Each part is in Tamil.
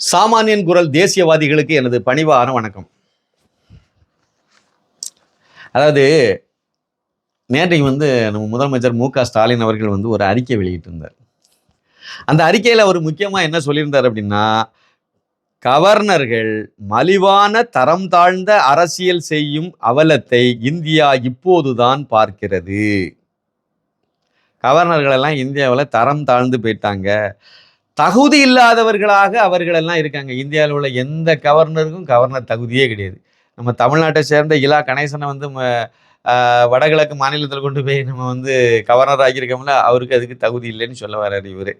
சாமானியன் குரல் தேசியவாதிகளுக்கு எனது பணிவான வணக்கம். அதாவது நேற்றைக்கு வந்து நம்ம முதலமைச்சர் மு க ஸ்டாலின் அவர்கள் வந்து ஒரு அறிக்கை வெளியிட்டிருந்தார். அந்த அறிக்கையில் அவர் முக்கியமாக என்ன சொல்லியிருந்தார் அப்படின்னா கவர்னர்கள் மலிவான தரம் தாழ்ந்த அரசியல் செய்யும் அவலத்தை இந்தியா இப்போதுதான் பார்க்கிறது. கவர்னர்கள் எல்லாம் இந்தியாவில் தரம் தாழ்ந்து போயிட்டாங்க. தகுதி இல்லாதவர்களாக அவர்களெல்லாம் இருக்காங்க. இந்தியாவில் உள்ள எந்த கவர்னருக்கும் கவர்னர் தகுதியே கிடையாது. நம்ம தமிழ்நாட்டை சேர்ந்த இலா கணேசனை வந்து வடகிழக்கு மாநிலத்தில் கொண்டு போய் நம்ம வந்து கவர்னர் ஆகியிருக்கோம்ல அவருக்கு அதுக்கு தகுதி இல்லைன்னு சொல்ல வர்றாரு இவர்.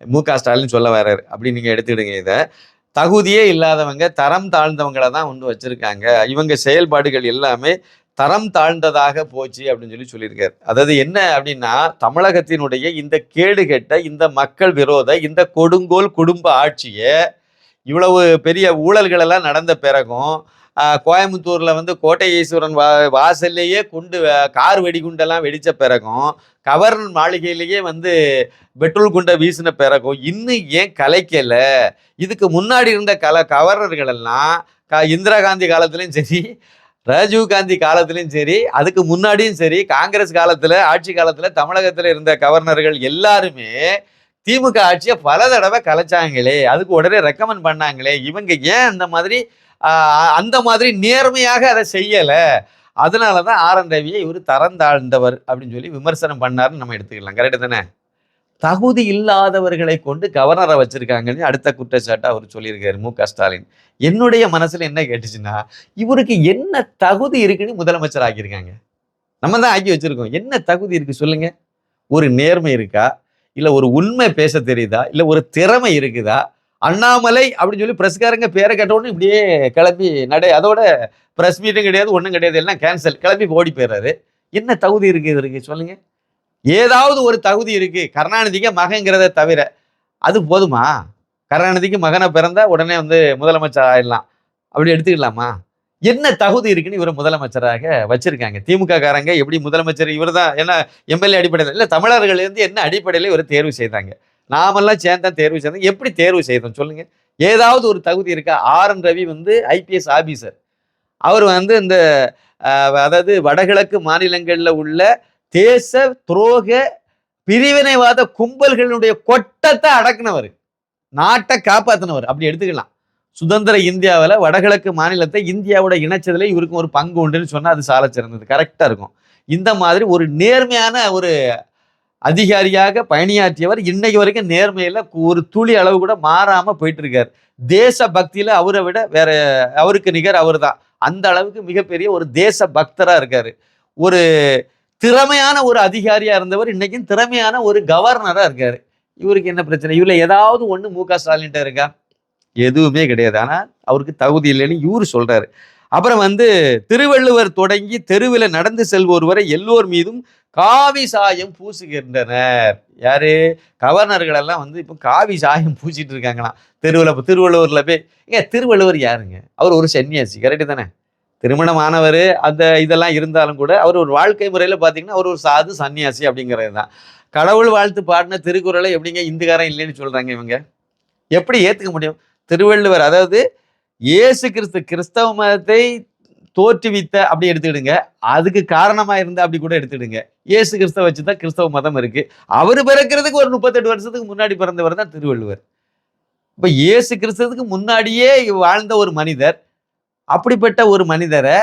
மு க ஸ்டாலின் சொல்ல வர்றாரு. அப்படி நீங்கள் எடுத்துக்கிடுங்க இதை. தகுதியே இல்லாதவங்க தரம் தாழ்ந்தவங்களை தான் வந்து வச்சுருக்காங்க. இவங்க செயல்பாடுகள் எல்லாமே தரம் தாழ்ந்ததாக போச்சு அப்படின்னு சொல்லி சொல்லியிருக்காரு. அதாவது என்ன அப்படின்னா தமிழகத்தினுடைய இந்த கேடுகெட்ட இந்த மக்கள் விரோத இந்த கொடுங்கோல் குடும்ப ஆட்சியை இவ்வளவு பெரிய ஊழல்களெல்லாம் நடந்த பிறகும் கோயம்புத்தூரில் வந்து கோட்டை ஈஸ்வரன் வா வாசல்லையே குண்டு கார் வெடிகுண்டெல்லாம் வெடித்த பிறகும் கவர்னர் மாளிகையிலேயே வந்து பெட்ரோல் குண்டை வீசின பிறகும் இன்னும் ஏன் கலைக்கலை? இதுக்கு முன்னாடி இருந்த கல கவர்னர்கள் எல்லாம் க இந்திரா காந்தி காலத்துலேயும் சரி ராஜீவ் காந்தி காலத்திலையும் சரி அதுக்கு முன்னாடியும் சரி காங்கிரஸ் காலத்துல ஆட்சி காலத்துல தமிழகத்துல இருந்த கவர்னர்கள் எல்லாருமே திமுக ஆட்சியை பல தடவை கலைச்சாங்களே அதுக்கு உடனே ரெக்கமெண்ட் பண்ணாங்களே இவங்க ஏன் அந்த மாதிரி அந்த மாதிரி நேர்மையாக அதை செய்யலை? அதனால தான் ஆர் என் ரவியை இவர் தரம் தாழ்ந்தவர் அப்படின்னு சொல்லி விமர்சனம் பண்ணாருன்னு நம்ம எடுத்துக்கலாம். கரெக்டு தானே? தகுதி இல்லாதவர்களை கொண்டு கவர்னரை வச்சிருக்காங்கன்னு அடுத்த குற்றச்சாட்டு அவர் சொல்லியிருக்காரு மு க ஸ்டாலின். என்னுடைய மனசுல என்ன கேட்டுச்சுன்னா இவருக்கு என்ன தகுதி இருக்குன்னு முதலமைச்சர் ஆக்கியிருக்காங்க. நம்ம தான் ஆக்கி வச்சிருக்கோம். என்ன தகுதி இருக்கு சொல்லுங்க. ஒரு நேர்மை இருக்கா? இல்ல ஒரு உண்மை பேச தெரியுதா? இல்ல ஒரு திறமை இருக்குதா? அண்ணாமலை அப்படின்னு சொல்லி பிரஸ்காரங்க பேரை கேட்டவுடனே இப்படியே கிளம்பி நடை அதோட பிரஸ் மீட்டும் கிடையாது ஒன்றும் கிடையாது எல்லாம் கேன்சல் கிளம்பி ஓடி போயிடுறாரு. என்ன தகுதி இருக்கு இவருக்கு சொல்லுங்க. ஏதாவது ஒரு தகுதி இருக்கு. கருணாநிதிக்கு மகங்கிறத தவிர அது போதுமா? கருணாநிதிக்கு மகனை பிறந்தா உடனே வந்து முதலமைச்சர் ஆயிடலாம். அப்படி எடுத்துக்கலாமா? என்ன தகுதி இருக்குன்னு இவர் முதலமைச்சராக வச்சிருக்காங்க. திமுக காரங்க எப்படி முதலமைச்சர் இவர் தான் என்ன எம்எல்ஏ அடிப்படையில்? இல்லை தமிழர்கள் இருந்து என்ன அடிப்படையில் இவர் தேர்வு செய்தாங்க? நாமெல்லாம் சேர்ந்தா தேர்வு செய்தோம். எப்படி தேர்வு செய்தோம் சொல்லுங்க? ஏதாவது ஒரு தகுதி இருக்கா? ஆர் என் ரவி வந்து ஐபிஎஸ் ஆபீசர். அவர் வந்து இந்த அதாவது வடகிழக்கு மாநிலங்களில் உள்ள தேச துரோக பிரிவினைவாத கும்பல்களுடைய கொட்டத்தை அடக்குனவர். நாட்டை காப்பாத்தினவர். அப்படி எடுத்துக்கலாம். சுதந்திர இந்தியாவில் வடகிழக்கு மாநிலத்தை இந்தியாவோட இணைச்சதுல இவருக்கும் ஒரு பங்கு உண்டுன்னு சொன்னால் அது சால சிறந்தது. கரெக்டாக இருக்கும். இந்த மாதிரி ஒரு நேர்மையான ஒரு அதிகாரியாக பணியாற்றியவர் இன்னைக்கு வரைக்கும் நேர்மையில் ஒரு துளி அளவு கூட மாறாமல் போயிட்டுருக்கார். தேச பக்தியில் அவரை விட வேற அவருக்கு நிகர் அவர் தான் அந்த அளவுக்கு மிகப்பெரிய ஒரு தேச பக்தராக இருக்கார். ஒரு திறமையான ஒரு அதிகாரியா இருந்தவர் இன்னைக்கும் திறமையான ஒரு கவர்னரா இருக்காரு. இவருக்கு என்ன பிரச்சனை? இவர்ல ஏதாவது ஒண்ணு மு க. ஸ்டாலின்ட்ட இருக்கா? எதுவுமே கிடையாது. ஆனா அவருக்கு தகுதி இல்லைன்னு இவரு சொல்றாரு. அப்புறம் வந்து திருவள்ளுவர் தொடங்கி தெருவில் நடந்து செல்வோர் வரை எல்லோர் மீதும் காவி சாயம் பூசுகின்றனர். யாரு? கவர்னர்கள் எல்லாம் வந்து இப்போ காவி சாயம் பூசிட்டு இருக்காங்களாம். தெருவில் திருவள்ளுவரில் போய். ஏங்க திருவள்ளுவர் யாருங்க? அவர் ஒரு சன்னியாசி. கரெக்டு தானே? திருமணமானவர் அந்த இதெல்லாம் இருந்தாலும் கூட அவர் ஒரு வாழ்க்கை முறையில் பார்த்தீங்கன்னா அவர் ஒரு சாது சன்னியாசி அப்படிங்கிறது தான். கடவுள் வாழ்த்து பாடின திருக்குறளை எப்படிங்க இந்துக்காரன் இல்லைன்னு சொல்கிறாங்க இவங்க? எப்படி ஏற்றுக்க முடியும்? திருவள்ளுவர் அதாவது இயேசு கிறிஸ்து கிறிஸ்தவ மதத்தை தோற்றுவித்த அப்படி எடுத்துக்கிடுங்க. அதுக்கு காரணமாக இருந்தால் அப்படி கூட எடுத்துக்கிடுங்க. இயேசு கிறிஸ்தவ வச்சு தான் கிறிஸ்தவ மதம் இருக்குது அவர் பிறக்கிறதுக்கு ஒரு முப்பத்தெட்டு வருஷத்துக்கு முன்னாடி பிறந்தவர் தான் திருவள்ளுவர். இப்போ இயேசு கிறிஸ்தவத்துக்கு முன்னாடியே வாழ்ந்த ஒரு மனிதர் அப்படிப்பட்ட ஒரு மனிதரை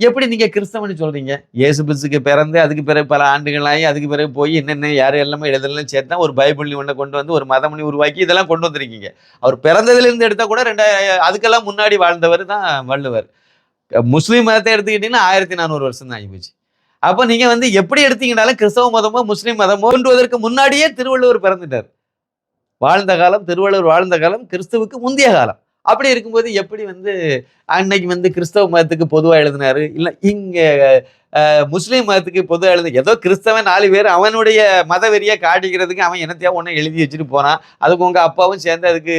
எப்படி நீங்கள் கிறிஸ்தவன்னு சொல்கிறீங்க இயேசு பிசுக்கு பிறந்து அதுக்கு பிறகு பல ஆண்டுகளாகி அதுக்கு பிறகு போய் என்னென்ன யார் எல்லாமே எழுதலாம் சேர்த்தா ஒரு பைபிள் ஒன்றை கொண்டு வந்து ஒரு மதமணி உருவாக்கி இதெல்லாம் கொண்டு வந்திருக்கீங்க. அவர் பிறந்ததுலேருந்து எடுத்தால் கூட ரெண்டா அதுக்கெல்லாம் முன்னாடி வாழ்ந்தவர் தான் வள்ளுவர். முஸ்லீம் மதத்தை எடுத்துக்கிட்டீங்கன்னா ஆயிரத்தி நானூறு வருஷம் தான் ஆகிப்போச்சு அப்போ நீங்கள் வந்து எப்படி எடுத்தீங்கனாலும் கிறிஸ்தவ மதமோ முஸ்லீம் மதமோ தோன்றுவதற்கு முன்னாடியே திருவள்ளுவர் பிறந்துட்டார். வாழ்ந்த காலம் திருவள்ளுவர் வாழ்ந்த காலம் கிறிஸ்துவுக்கு முந்தைய காலம். அப்படி இருக்கும்போது எப்படி வந்து அன்னைக்கு வந்து கிறிஸ்தவ மதத்துக்கு பொதுவாக எழுதினாரு? இல்லை இங்கே முஸ்லீம் மதத்துக்கு பொதுவாக எழுது ஏதோ கிறிஸ்தவன் நாலு பேர் அவனுடைய மத வெறியை காட்டிக்கிறதுக்கு அவன் என்னத்தையா ஒன்று எழுதி வச்சுட்டு போனான். அதுக்கு உங்கள் அப்பாவும் சேர்ந்து அதுக்கு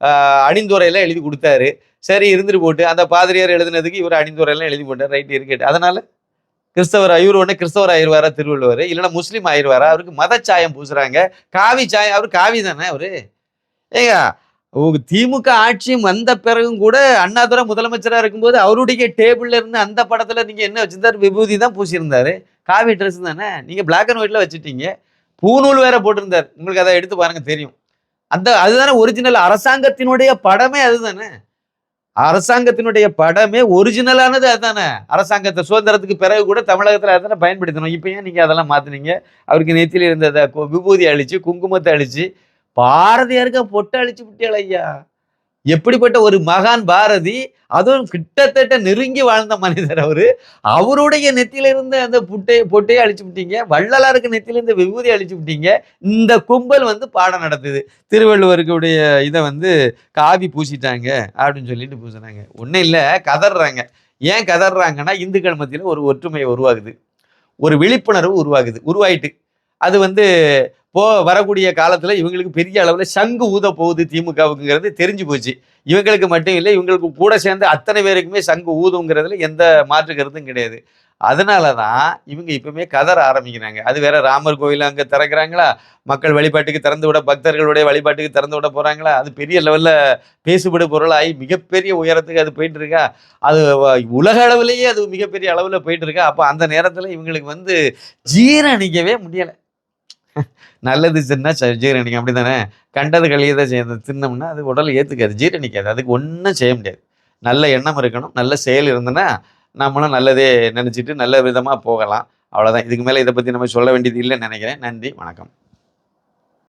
அஹ், அணிந்துரையெல்லாம் எழுதி கொடுத்தாரு. சரி இருந்துட்டு போட்டு அந்த பாதிரியார் எழுதுனதுக்கு இவர் அணிந்துரையெல்லாம் எழுதி போட்டார். ரைட் இருக்கட்டு அதனால கிறிஸ்தவர் இவர் ஒன்று கிறிஸ்தவர் ஆயிடுவாரா திருவள்ளுவர்? இல்லைன்னா முஸ்லீம் ஆயிடுவாரா? அவருக்கு மதச்சாயம் பூசுறாங்க. காவி சாயம் அவர் காவி தானே அவரு? ஏங்க திமுக ஆட்சி வந்த பிறகும் கூட அண்ணாதுரை முதலமைச்சரா இருக்கும்போது அவருடைய டேபிள்ல இருந்து அந்த படத்துல நீங்க என்ன வச்சிருந்தாரு? விபூதி தான் பூசியிருந்தாரு. காவி ட்ரெஸ் தானே? நீங்க பிளாக் அண்ட் ஒயிட்ல வச்சுட்டீங்க. பூநூல் வேற போட்டிருந்தார். உங்களுக்கு அதை எடுத்து பாருங்க தெரியும். அந்த அதுதானே ஒரிஜினல் அரசாங்கத்தினுடைய படமே அதுதானே? அரசாங்கத்தினுடைய படமே ஒரிஜினலானது அதுதானே? அரசாங்கத்தை சுதந்திரத்துக்கு பிறகு கூட தமிழகத்தில் அதுதானே பயன்படுத்தணும் இப்போ ஏன் நீங்கள் அதெல்லாம் மாற்றினீங்க அவருக்கு நெத்தியில் இருந்ததை கு- விபூதி அழிச்சு குங்குமத்தை அழிச்சு பாரதியாருக்கு பொட்டை அழிச்சு விட்டேள் ஐயா? எப்படிப்பட்ட ஒரு மகான் பாரதி? அதுவும் கிட்டத்தட்ட நெருங்கி வாழ்ந்த மனிதர் அவர். அவருடைய நெத்தியில அந்த புட்டை பொட்டையை அழிச்சு விட்டீங்க. வள்ளலாருக்கு நெத்தியில விபூதி அழிச்சு விட்டீங்க. இந்த கும்பல் வந்து பாடம் நடத்துது. திருவள்ளுவருக்குடைய இதை வந்து காவி பூசிட்டாங்க அப்படின்னு சொல்லிட்டு பூசினாங்க ஒன்றும் இல்லை கதறாங்க ஏன் கதறாங்கன்னா இந்துக்கள் மத்தியில் ஒரு ஒற்றுமை உருவாகுது. ஒரு விழிப்புணர்வு உருவாகுது. உருவாயிட்டு. அது வந்து போ வரக்கூடிய காலத்தில் இவங்களுக்கு பெரிய அளவில் சங்கு ஊத போகுது திமுகவுக்குங்கிறது தெரிஞ்சு போச்சு. இவங்களுக்கு மட்டும் இல்லை இவங்களுக்கு கூட சேர்ந்து அத்தனை பேருக்குமே சங்கு ஊதுங்கிறதுல எந்த மாற்று கருத்தும் கிடையாது. அதனால தான் இவங்க இப்பவுமே கதற ஆரம்பிக்கிறாங்க. அது வேற ராமர் கோயில் அங்கே திறக்கிறாங்களா? மக்கள் வழிபாட்டுக்கு திறந்து விட பக்தர்களுடைய வழிபாட்டுக்கு திறந்து விட போறாங்களா? அது பெரிய லெவல்ல பேசுபடு பொருளாகி மிகப்பெரிய உயரத்துக்கு அது போயிட்டு இருக்கா அது உலக அளவுலேயே அது மிகப்பெரிய அளவில் போயிட்டு இருக்கா அப்போ அந்த நேரத்தில் இவங்களுக்கு வந்து ஜீரணிக்கவே முடியலை. நல்லது சின்ன ஜீரணிக்கும் அப்படி தானே கண்டது கழியதை செய்ய தின்னோம்னா அது உடல் ஏற்றுக்காது ஜீரணிக்காது. அதுக்கு ஒன்றும் செய்ய முடியாது. நல்ல எண்ணம் இருக்கணும் நல்ல செயல் இருந்ததுன்னா நம்மளும் நல்லதே நினச்சிட்டு நல்ல விதமாக போகலாம். அவ்வளோதான் இதுக்கு மேலே இதை பற்றி நம்ம சொல்ல வேண்டியது இல்லைன்னு நினைக்கிறேன். நன்றி வணக்கம்.